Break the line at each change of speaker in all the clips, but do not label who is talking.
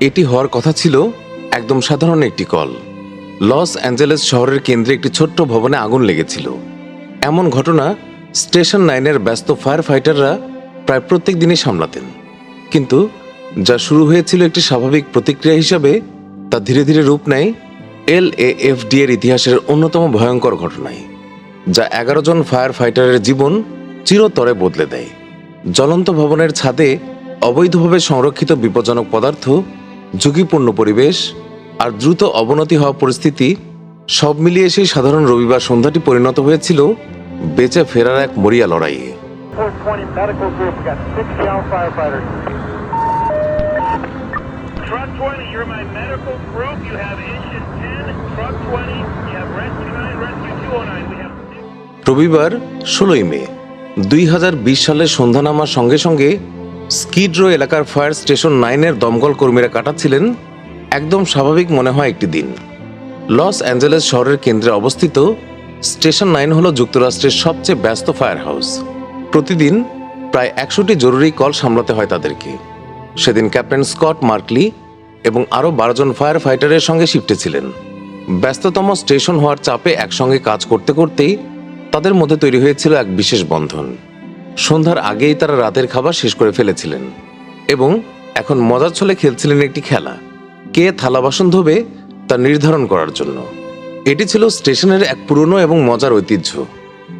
এটি হওয়ার কথা ছিল একদম সাধারণ একটি কল। লস অ্যাঞ্জেলেস শহরের কেন্দ্রে একটি ছোট্ট ভবনে আগুন লেগেছিল। এমন ঘটনা স্টেশন নাইনের ব্যস্ত ফায়ার ফাইটাররা প্রায় প্রত্যেক দিনই সামলাতেন। কিন্তু যা শুরু হয়েছিল একটি স্বাভাবিক প্রতিক্রিয়া হিসাবে, তা ধীরে ধীরে রূপ নেয় এল এ এর ইতিহাসের অন্যতম ভয়ঙ্কর ঘটনায়, যা এগারো জন ফায়ার ফাইটারের জীবন চিরতরে বদলে দেয়। জ্বলন্ত ভবনের ছাদে অবৈধভাবে সংরক্ষিত বিপজ্জনক পদার্থ ঝুঁকিপূর্ণ পরিবেশ আর দ্রুত অবনতি হওয়া পরিস্থিতি সব মিলিয়ে সেই সাধারণ রবিবার সন্ধ্যাটি পরিণত হয়েছিল বেঁচে ফেরার এক মরিয়া
লড়াই
রবিবার ষোলোই মে, দুই সালের সন্ধ্যা নামার সঙ্গে সঙ্গে স্কিড রো এলাকার ফায়ার স্টেশন নাইনের দমকল কর্মীরা কাটাচ্ছিলেন একদম স্বাভাবিক মনে হয় একটি দিন। লস অ্যাঞ্জেলেস শহরের কেন্দ্রে অবস্থিত স্টেশন নাইন হল যুক্তরাষ্ট্রের সবচেয়ে ব্যস্ত ফায়ার হাউস প্রতিদিন প্রায় একশোটি জরুরি কল সামলাতে হয় তাদেরকে। সেদিন ক্যাপ্টেন স্কট মার্কলি এবং আরও বারোজন ফায়ার ফাইটারের সঙ্গে শিফটে ছিলেন। ব্যস্ততম স্টেশন হওয়ার চাপে একসঙ্গে কাজ করতে করতেই তাদের মধ্যে তৈরি হয়েছিল এক বিশেষ বন্ধন। সন্ধ্যার আগেই তারা রাতের খাবার শেষ করে ফেলেছিলেন। এবং এখন মজার ছলে খেলছিলেন একটি খেলা। কে থালা বাসন ধোবে তা নির্ধারণ করার জন্য। এটি ছিল স্টেশনের এক পুরনো এবং মজার ঐতিহ্য।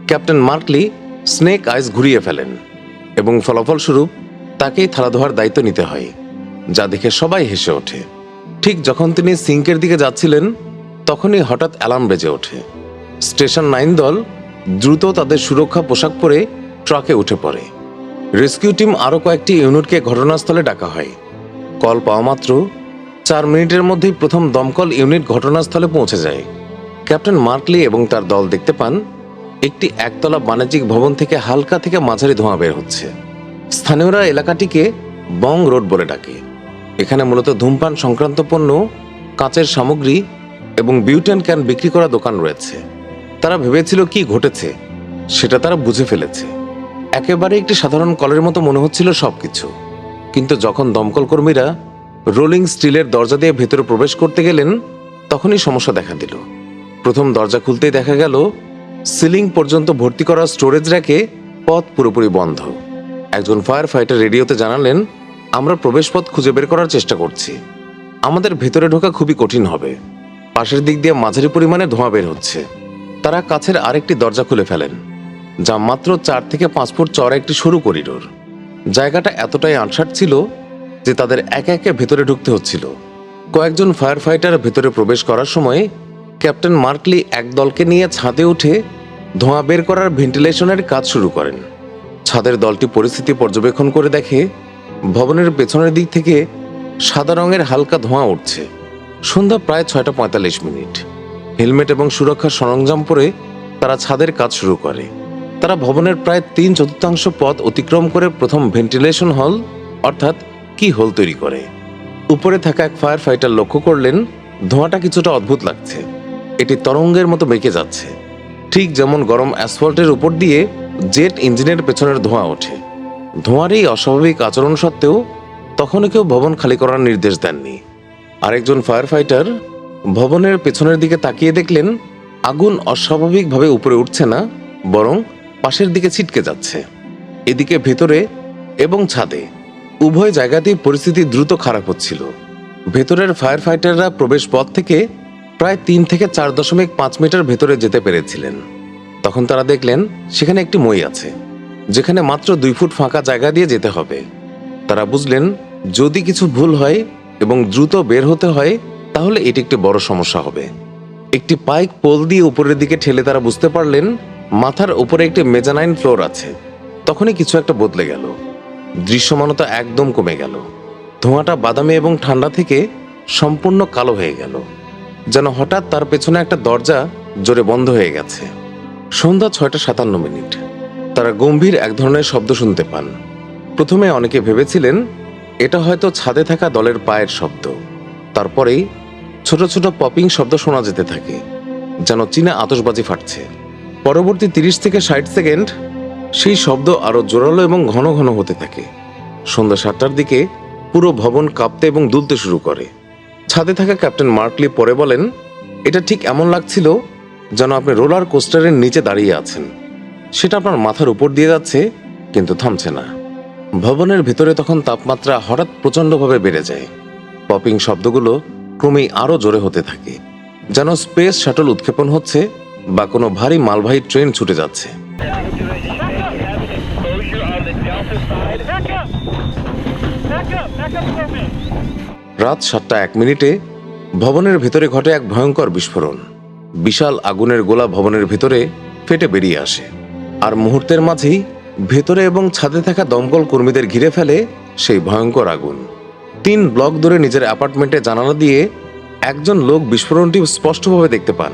ক্যাপ্টেন মার্কলি স্নেক আইস ঘুরিয়ে ফেলেন এবং ফলাফলস্বরূপ তাকেই থালা ধোয়ার দায়িত্ব নিতে হয়, যা দেখে সবাই হেসে ওঠে। ঠিক যখন তিনি সিঙ্কের দিকে যাচ্ছিলেন, তখনই হঠাৎ অ্যালার্ম বেজে ওঠে। স্টেশন নাইন দল দ্রুত তাদের সুরক্ষা পোশাক পরে ট্রাকে উঠে পড়ে। রেস্কিউ টিম আরও কয়েকটি ইউনিটকে ঘটনাস্থলে ডাকা হয়। কল পাওয়া মাত্র চার মিনিটের মধ্যেই প্রথম দমকল ইউনিট ঘটনাস্থলে পৌঁছে যায়। ক্যাপ্টেন মার্কলি এবং তার দল দেখতে পান, একটি একতলা বাণিজ্যিক ভবন থেকে হালকা থেকে মাঝারি ধোঁয়া বের হচ্ছে। স্থানীয়রা এলাকাটিকে বং রোড বলে ডাকে। এখানে মূলত ধূমপান সংক্রান্ত পণ্য, কাঁচের সামগ্রী এবং বিউটেন ক্যান বিক্রি করা দোকান রয়েছে। তারা ভেবেছিল কি ঘটেছে, সেটা তারা বুঝে ফেলেছে। একেবারে একটি সাধারণ কলের মতো মনে হচ্ছিল সবকিছু। কিন্তু যখন দমকল কর্মীরা রোলিং স্টিলের দরজা দিয়ে ভেতরে প্রবেশ করতে গেলেন, তখনই সমস্যা দেখা দিল। প্রথম দরজা খুলতেই দেখা গেল, সিলিং পর্যন্ত ভর্তি করা স্টোরেজ র্যাকে পথ পুরোপুরি বন্ধ। একজন ফায়ার ফাইটার রেডিওতে জানালেন, আমরা প্রবেশপথ খুঁজে বের করার চেষ্টা করছি। আমাদের ভেতরে ঢোকা খুবই কঠিন হবে। পাশের দিক দিয়ে মাঝারি পরিমাণে ধোঁয়া বের হচ্ছে। তারা কাছের আরেকটি দরজা খুলে ফেলেন। যা মাত্র চার থেকে পাঁচ ফুট চড়া একটি সরু করিডোর। জায়গাটা এতটাই আনসার ছিল যে তাদের একে একে ভেতরে ঢুকতে হচ্ছিল। কয়েকজন ফায়ার ফাইটার ভেতরে প্রবেশ করার সময় ক্যাপ্টেন মার্কলি এক দলকে নিয়ে ছাদে উঠে ধোঁয়া বের করার ভেন্টিলেশনের কাজ শুরু করেন। ছাদের দলটি পরিস্থিতি পর্যবেক্ষণ করে দেখে ভবনের পেছনের দিক থেকে সাদা রঙের হালকা ধোঁয়া উঠছে। সন্ধ্যা প্রায় ছয়টা পঁয়তাল্লিশ মিনিট। হেলমেট এবং সুরক্ষার সরঞ্জাম পরে তারা ছাদের কাজ শুরু করে। তারা ভবনের প্রায় তিন চতুর্থাংশ পথ অতিক্রম করে প্রথম ভেন্টিলেশন হল, অর্থাৎ কি হল তৈরি করে। উপরে থাকা এক ফায়ার ফাইটার লক্ষ্য করলেন, ধোঁয়াটা কিছুটা অদ্ভুত লাগছে। এটি তরঙ্গের মতো বেঁকে যাচ্ছে। ঠিক যেমন গরম অ্যাসফল্টের উপর দিয়ে জেট ইঞ্জিনের পেছনের ধোঁয়া ওঠে। ধোঁয়ার এই অস্বাভাবিক আচরণ সত্ত্বেও তখনও কেউ ভবন খালি করার নির্দেশ দেননি। আরেকজন ফায়ার ফাইটার ভবনের পেছনের দিকে তাকিয়ে দেখলেন, আগুন অস্বাভাবিকভাবে উপরে উঠছে না, বরং পাশের দিকে ছিটকে যাচ্ছে। এদিকে ভেতরে এবং ছাদে উভয় জায়গাতেই পরিস্থিতি দ্রুত খারাপ হচ্ছিল। ভেতরের ফায়ার ফাইটাররা প্রবেশ পথ থেকে প্রায় তিন থেকে চার দশমিক পাঁচ মিটার ভেতরে যেতে পেরেছিলেন। তখন তারা দেখলেন, সেখানে একটি মই আছে, যেখানে মাত্র দুই ফুট ফাঁকা জায়গা দিয়ে যেতে হবে। তারা বুঝলেন, যদি কিছু ভুল হয় এবং দ্রুত বের হতে হয়, তাহলে এটি একটি বড় সমস্যা হবে। একটি পাইক পোল দিয়ে উপরের দিকে ঠেলে তারা বুঝতে পারলেন মাথার উপরে একটি মেজানাইন ফ্লোর আছে। তখনই কিছু একটা বদলে গেল। দৃশ্যমানতা একদম কমে গেল। ধোঁয়াটা বাদামি এবং ঠান্ডা থেকে সম্পূর্ণ কালো হয়ে গেল। যেন হঠাৎ তার পেছনে একটা দরজা জোরে বন্ধ হয়ে গেছে। সন্ধ্যা ছয়টা সাতান্ন মিনিট। তারা গম্ভীর এক ধরনের শব্দ শুনতে পান। প্রথমে অনেকে ভেবেছিলেন, এটা হয়তো ছাদে থাকা দলের পায়ের শব্দ। তারপরেই ছোট ছোট পপিং শব্দ শোনা যেতে থাকে, যেন চীনা আতশবাজি ফাটছে। পরবর্তী তিরিশ থেকে ষাট সেকেন্ড সেই শব্দ আরও জোরালো এবং ঘন ঘন হতে থাকে। সন্ধ্যা সাতটার দিকে পুরো ভবন কাঁপতে এবং দুলতে শুরু করে। ছাদে থাকা ক্যাপ্টেন মার্কলি পরে বলেন, এটা ঠিক এমন লাগছিল যেন আপনি রোলার কোস্টারের নিচে দাঁড়িয়ে আছেন। সেটা আপনার মাথার উপর দিয়ে যাচ্ছে, কিন্তু থামছে না। ভবনের ভেতরে তখন তাপমাত্রা হঠাৎ প্রচণ্ডভাবে বেড়ে যায়। পপিং শব্দগুলো ক্রমেই আরও জোরে হতে থাকে। যেন স্পেস শাটল উৎক্ষেপণ হচ্ছে বা কোনো ভারী মালবাহী ট্রেন ছুটে যাচ্ছে. রাত সাতটা এক মিনিটে ভবনের ভেতরে ঘটে এক ভয়ঙ্কর বিস্ফোরণ। বিশাল আগুনের গোলা ভবনের ভেতরে ফেটে বেরিয়ে আসে। আর মুহূর্তের মাঝেই ভেতরে এবং ছাদে থাকা দমকল কর্মীদের ঘিরে ফেলে সেই ভয়ঙ্কর আগুন। তিন ব্লক ধরে নিজের অ্যাপার্টমেন্টে জানালা দিয়ে একজন লোক বিস্ফোরণটি স্পষ্টভাবে দেখতে পান।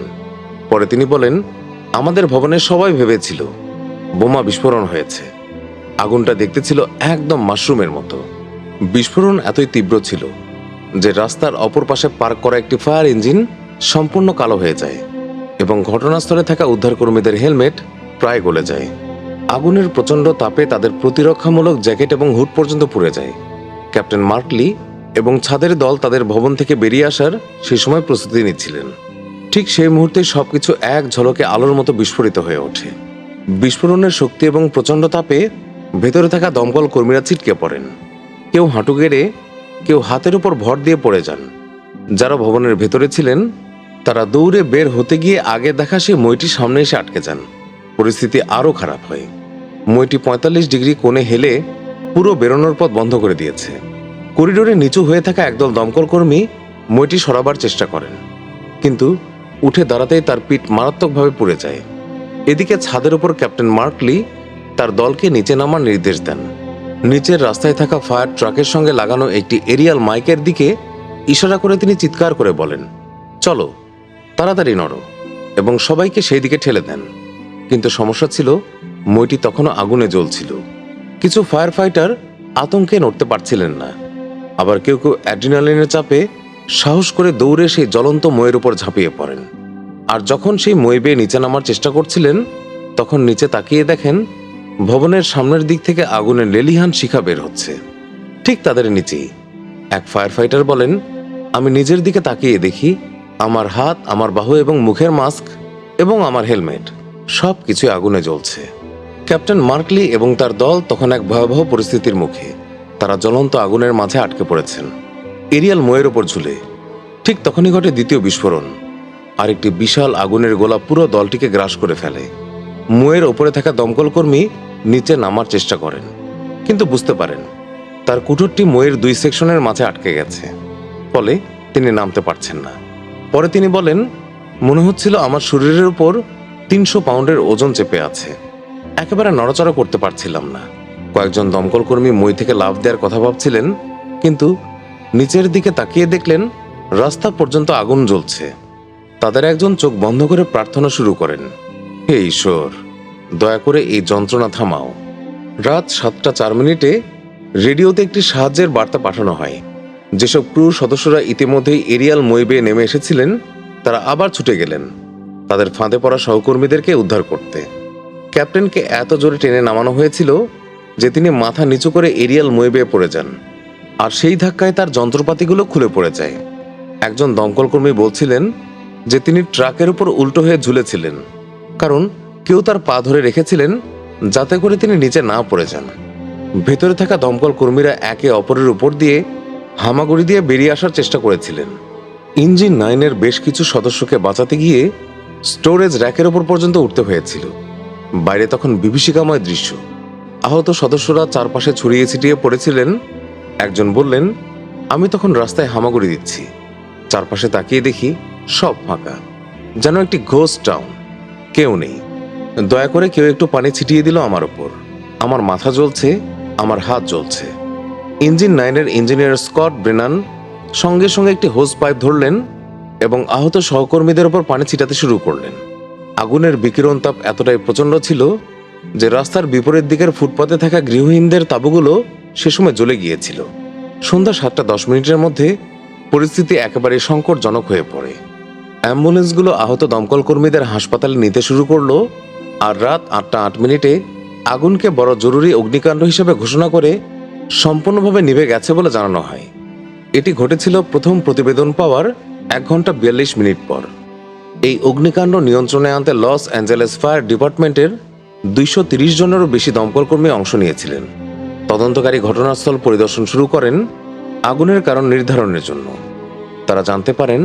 পরে তিনি বলেন, আমাদের ভবনে সবাই ভেবেছিল বোমা বিস্ফোরণ হয়েছে। আগুনটা দেখতে ছিল একদম মাশরুমের মতো। বিস্ফোরণ এতই তীব্র ছিল যে রাস্তার অপর পাশে পার্ক করা একটি ফায়ার ইঞ্জিন সম্পূর্ণ কালো হয়ে যায় এবং ঘটনাস্থলে থাকা উদ্ধারকর্মীদের হেলমেট প্রায় গলে যায়। আগুনের প্রচণ্ড তাপে তাদের প্রতিরক্ষামূলক জ্যাকেট এবং হুড পর্যন্ত পুড়ে যায়। ক্যাপ্টেন মার্কলি এবং ছাদের দল তাদের ভবন থেকে বেরিয়ে আসার সেই সময় প্রস্তুতি নিচ্ছিলেন। ঠিক সেই মুহূর্তে সবকিছু এক ঝলকে আলোর মতো বিস্ফোরিত হয়ে ওঠে। বিস্ফোরণের শক্তি এবং প্রচণ্ড তাপে ভেতরে থাকা দমকল কর্মীরা ছিটকে পড়েন। কেউ হাঁটু গেড়ে, কেউ হাতের উপর ভর দিয়ে পড়ে যান। যারা ভবনের ভেতরে ছিলেন, তারা দৌড়ে বের হতে গিয়ে আগে দেখা সেই মইটি সামনে এসে আটকে যান। পরিস্থিতি আরও খারাপ হয়। মইটি পঁয়তাল্লিশ ডিগ্রি কোণে হেলে পুরো বেরোনোর পথ বন্ধ করে দিয়েছে। করিডোরে নিচু হয়ে থাকা একদল দমকল কর্মী মইটি সরাবার চেষ্টা করেন। কিন্তু উঠে দাঁড়াতেই তার পিঠ মারাত্মকভাবে পুড়ে যায়। এদিকে ছাদের উপর ক্যাপ্টেন মার্কলি তার দলকে নিচে নামার নির্দেশ দেন। নিচের রাস্তায় থাকা ফায়ার ট্রাকের সঙ্গে লাগানো একটি এরিয়াল মাইকের দিকে ইশারা করে তিনি চিৎকার করে বলেন, চলো, তাড়াতাড়ি নড়ো। এবং সবাইকে সেই দিকে ঠেলে দেন। কিন্তু সমস্যা ছিল, মইটি তখনও আগুনে জ্বলছিল। কিছু ফায়ার ফাইটার আতঙ্কে নড়তে পারছিলেন না। আবার কেউ কেউ অ্যাড্রিনালিনের চাপে সাহস করে দৌড়ে সেই জ্বলন্ত ময়ের উপর ঝাঁপিয়ে পড়েন। আর যখন সেই মই বেয়ে নিচে নামার চেষ্টা করছিলেন, তখন নিচে তাকিয়ে দেখেন ভবনের সামনের দিক থেকে আগুনের লেলিহান শিখা বের হচ্ছে। ঠিক তাদের নিচেই। এক ফায়ার ফাইটার বলেন, আমি নিজের দিকে তাকিয়ে দেখি, আমার হাত, আমার বাহু এবং মুখের মাস্ক এবং আমার হেলমেট সব কিছুই আগুনে জ্বলছে। ক্যাপ্টেন মার্কলি এবং তার দল তখন এক ভয়াবহ পরিস্থিতির মুখে, তারা জ্বলন্ত আগুনের মাঝে আটকে পড়েছেন। এরিয়াল ময়ের ওপর ঝুলে। ঠিক তখনই ঘটে দ্বিতীয় বিস্ফোরণ। আর একটি বিশাল আগুনের গোলা পুরো দলটিকে গ্রাস করে ফেলে। মুয়ের ওপরে থাকা দমকল কর্মী নিচে নামার চেষ্টা করেন, কিন্তু বুঝতে পারেন, তার কুঠুরটি ময়ের দুই সেকশনের মাঝে আটকে গেছে। ফলে তিনি নামতে পারছেন না। পরে তিনি বলেন, মনে হচ্ছিল আমার শরীরের উপর তিনশো পাউন্ডের ওজন চেপে আছে। একেবারে নড়াচড়া করতে পারছিলাম না। কয়েকজন দমকল কর্মী মই থেকে লাভ দেওয়ার কথা ভাবছিলেন, কিন্তু নিচের দিকে তাকিয়ে দেখলেন রাস্তা পর্যন্ত আগুন জ্বলছে। তাদের একজন চোখ বন্ধ করে প্রার্থনা শুরু করেন, হে ঈশ্বর, দয়া করে এই যন্ত্রণা থামাও। রাত সাতটা চার মিনিটে রেডিওতে একটি সাহায্যের বার্তা পাঠানো হয়। যেসব ক্রুর সদস্যরা ইতিমধ্যেই এরিয়াল মইবে নেমে এসেছিলেন, তারা আবার ছুটে গেলেন, তাদের ফাঁদে পড়া সহকর্মীদেরকে উদ্ধার করতে। ক্যাপ্টেনকে এত জোরে টেনে নামানো হয়েছিল যে তিনি মাথা নিচু করে এরিয়াল মইবে পড়ে যান। আর সেই ধাক্কায় তার যন্ত্রপাতিগুলো খুলে পড়ে যায়। একজন দমকল কর্মী বলছিলেন যে তিনি ট্রাকের উপর উল্টো হয়ে ঝুলেছিলেন, কারণ কেউ তার পা ধরে রেখেছিলেন যাতে করে তিনি নিচে না পড়ে যান। ভেতরে থাকা দমকল কর্মীরা একে অপরের উপর দিয়ে হামাগুড়ি দিয়ে বেরিয়ে আসার চেষ্টা করেছিলেন। ইঞ্জিন নাইনের বেশ কিছু সদস্যকে বাঁচাতে গিয়ে স্টোরেজ র্যাকের ওপর পর্যন্ত উঠতে হয়েছিল। বাইরে তখন বিভীষিকাময় দৃশ্য। আহত সদস্যরা চারপাশে ছড়িয়ে ছিটিয়ে পড়েছিলেন একজন বললেন, আমি তখন রাস্তায় হামাগুড়ি দিচ্ছি। চারপাশে তাকিয়ে দেখি সব ফাঁকা। যেন একটি ঘোস্ট টাউন কেউ নেই। দয়া করে কেউ একটু পানি ছিটিয়ে দিল আমার ওপর আমার মাথা জ্বলছে, আমার হাত জ্বলছে। ইঞ্জিন নাইনের ইঞ্জিনিয়ার স্কট ব্রেনান সঙ্গে সঙ্গে একটি হোস পাইপ ধরলেন এবং আহত সহকর্মীদের ওপর পানি ছিটাতে শুরু করলেন। আগুনের বিকিরণ তাপ এতটাই প্রচণ্ড ছিল যে রাস্তার বিপরীত দিকের ফুটপাতে থাকা গৃহহীনদের তাঁবুগুলো সে সময় জ্বলে গিয়েছিল। সন্ধ্যা সাতটা দশ মিনিটের মধ্যে পরিস্থিতি একেবারে সংকটজনক হয়ে পড়ে। অ্যাম্বুলেন্সগুলো আহত দমকল কর্মীদের হাসপাতালে নিতে শুরু করল আর রাত আটটা আট মিনিটে আগুনকে বড় জরুরি অগ্নিকাণ্ড হিসেবে ঘোষণা করে সম্পূর্ণভাবে নিভে গেছে বলে জানানো হয়। এটি ঘটেছিল প্রথম প্রতিবেদন পাওয়ার এক ঘণ্টা বিয়াল্লিশ মিনিট পর। এই অগ্নিকাণ্ড নিয়ন্ত্রণে আনতে লস অ্যাঞ্জেলেস ফায়ার ডিপার্টমেন্টের দুইশো জনেরও বেশি দমকল কর্মী অংশ নিয়েছিলেন। তদন্তকারী ঘটনাস্থল পরিদর্শন শুরু করেন আগুনের কারণ নির্ধারণের জন্য। তারা জানতে পারেন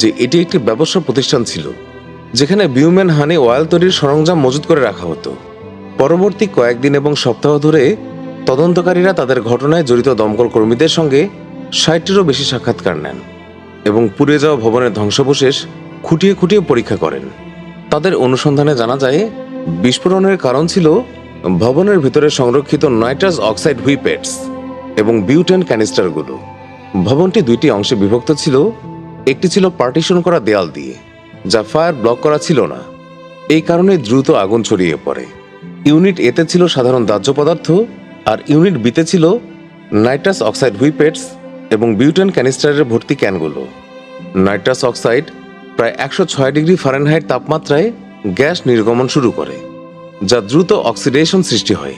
যে এটি একটি ব্যবসা প্রতিষ্ঠান ছিল, যেখানে বিউম্যান হানি অয়েল তৈরির সরঞ্জাম মজুত করে রাখা হতো। পরবর্তী কয়েকদিন এবং সপ্তাহ ধরে তদন্তকারীরা তাদের ঘটনায় জড়িত দমকল কর্মীদের সঙ্গে ষাটটিরও বেশি সাক্ষাৎকার নেন এবং পুড়ে যাওয়া ভবনের ধ্বংসাবশেষ খুঁটিয়ে খুঁটিয়ে পরীক্ষা করেন। তাদের অনুসন্ধানে জানা যায়, বিস্ফোরণের কারণ ছিল ভবনের ভিতরে সংরক্ষিত নাইট্রাস অক্সাইড হুইপেটস এবং বিউটেন ক্যানিস্টারগুলো। ভবনটি দুইটি অংশে বিভক্ত ছিল, একটি ছিল পার্টিশন করা দেয়াল দিয়ে, যা ফায়ার ব্লক করা ছিল না। এই কারণে দ্রুত আগুন ছড়িয়ে পড়ে। ইউনিট এতে ছিল সাধারণ দাহ্য পদার্থ, আর ইউনিট বিতে ছিল নাইট্রাস অক্সাইড হুইপেটস এবং বিউটেন ক্যানিস্টারের ভর্তি ক্যানগুলো। নাইট্রাস অক্সাইড প্রায় একশো ছয় ডিগ্রি ফারেনহাইট তাপমাত্রায় গ্যাস নির্গমন শুরু করে। যা দ্রুত অক্সিডেশন সৃষ্টি হয়।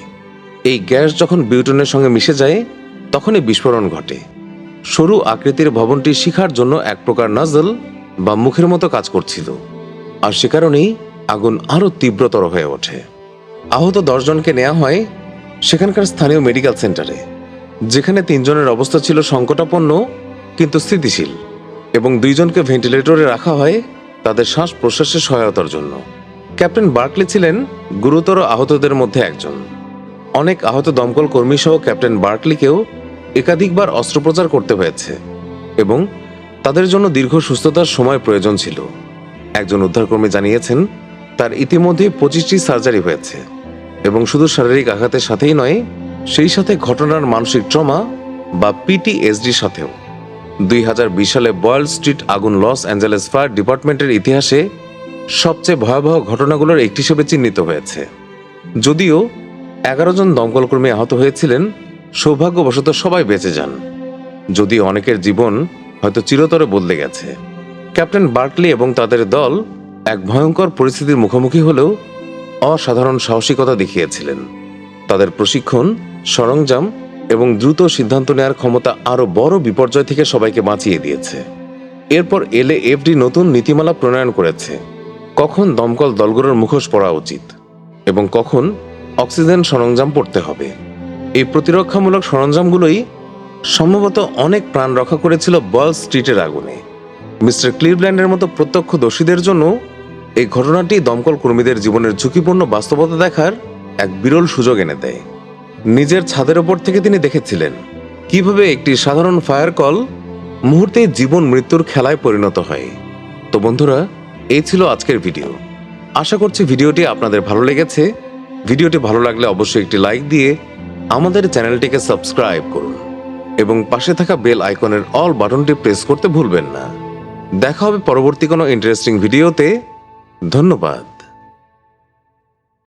এই গ্যাস যখন বিউটনের সঙ্গে মিশে যায়, তখনই বিস্ফোরণ ঘটে। সরু আকৃতির ভবনটি শিখার জন্য এক প্রকার নাজল বা মুখের মতো কাজ করছিল। আর সে কারণেই আগুন আরও তীব্রতর হয়ে ওঠে। আহত দশজনকে নেওয়া হয় সেখানকার স্থানীয় মেডিকেল সেন্টারে, যেখানে তিনজনের অবস্থা ছিল সংকটাপন্ন কিন্তু স্থিতিশীল এবং দুইজনকে ভেন্টিলেটরে রাখা হয় তাদের শ্বাস প্রশ্বাসের সহায়তার জন্য। ক্যাপ্টেন বার্কলি ছিলেন গুরুতর আহতদের মধ্যে একজন। অনেক আহত দমকল কর্মী সহ ক্যাপ্টেন বার্কলিকেও একাধিকবার অস্ত্রোপচার করতে হয়েছে এবং তাদের জন্য দীর্ঘ সুস্থতার সময় প্রয়োজন ছিল। একজন উদ্ধারকর্মী জানিয়েছেন, তার ইতিমধ্যে পঁচিশটি সার্জারি হয়েছে এবং শুধু শারীরিক আঘাতের সাথেই নয়, সেই সাথে ঘটনার মানসিক ট্রমা বা পিটিএসডির সাথেও। দুই হাজার বিশ সালে বয়েল স্ট্রিট আগুন লস অ্যাঞ্জেলেস ফায়ার ডিপার্টমেন্টের ইতিহাসে সবচেয়ে ভয়াবহ ঘটনাগুলোর একটি হিসেবে চিহ্নিত হয়েছে। যদিও এগারো জন দমকলকর্মী আহত হয়েছিলেন, সৌভাগ্যবশত সবাই বেঁচে যান। যদিও অনেকের জীবন হয়তো চিরতরে বদলে গেছে। ক্যাপ্টেন বার্কলি এবং তাদের দল এক ভয়ঙ্কর পরিস্থিতির মুখোমুখি হলেও অসাধারণ সাহসিকতা দেখিয়েছিলেন। তাদের প্রশিক্ষণ, সরঞ্জাম এবং দ্রুত সিদ্ধান্ত নেওয়ার ক্ষমতা আরও বড় বিপর্যয় থেকে সবাইকে বাঁচিয়ে দিয়েছে। এরপর এলএ এফডি নতুন নীতিমালা প্রণয়ন করেছে। কখন দমকল দলগুলোর মুখোশ পড়া উচিত এবং কখন অক্সিজেন সরঞ্জাম পড়তে হবে। এই প্রতিরক্ষামূলক সরঞ্জামগুলোই সম্ভবত অনেক প্রাণ রক্ষা করেছিল বল স্ট্রিটের আগুনে। মিস্টার ক্লিভল্যান্ডের মতো প্রত্যক্ষদর্শীদের জন্য এই ঘটনাটি দমকল কর্মীদের জীবনের ঝুঁকিপূর্ণ বাস্তবতা দেখার এক বিরল সুযোগ এনে দেয়। নিজের ছাদের ওপর থেকে তিনি দেখেছিলেন কীভাবে একটি সাধারণ ফায়ার কল মুহূর্তে জীবন মৃত্যুর খেলায় পরিণত হয়। তো বন্ধুরা এই ছিল আজকের ভিডিও। আশা করছি ভিডিওটি আপনাদের ভালো লেগেছে। ভিডিওটি ভালো লাগলে অবশ্যই একটি লাইক দিয়ে আমাদের চ্যানেলটিকে সাবস্ক্রাইব করুন এবং পাশে থাকা বেল আইকনের অল বাটনটি প্রেস করতে ভুলবেন না। দেখা হবে পরবর্তী কোনো ইন্টারেস্টিং ভিডিওতে। ধন্যবাদ।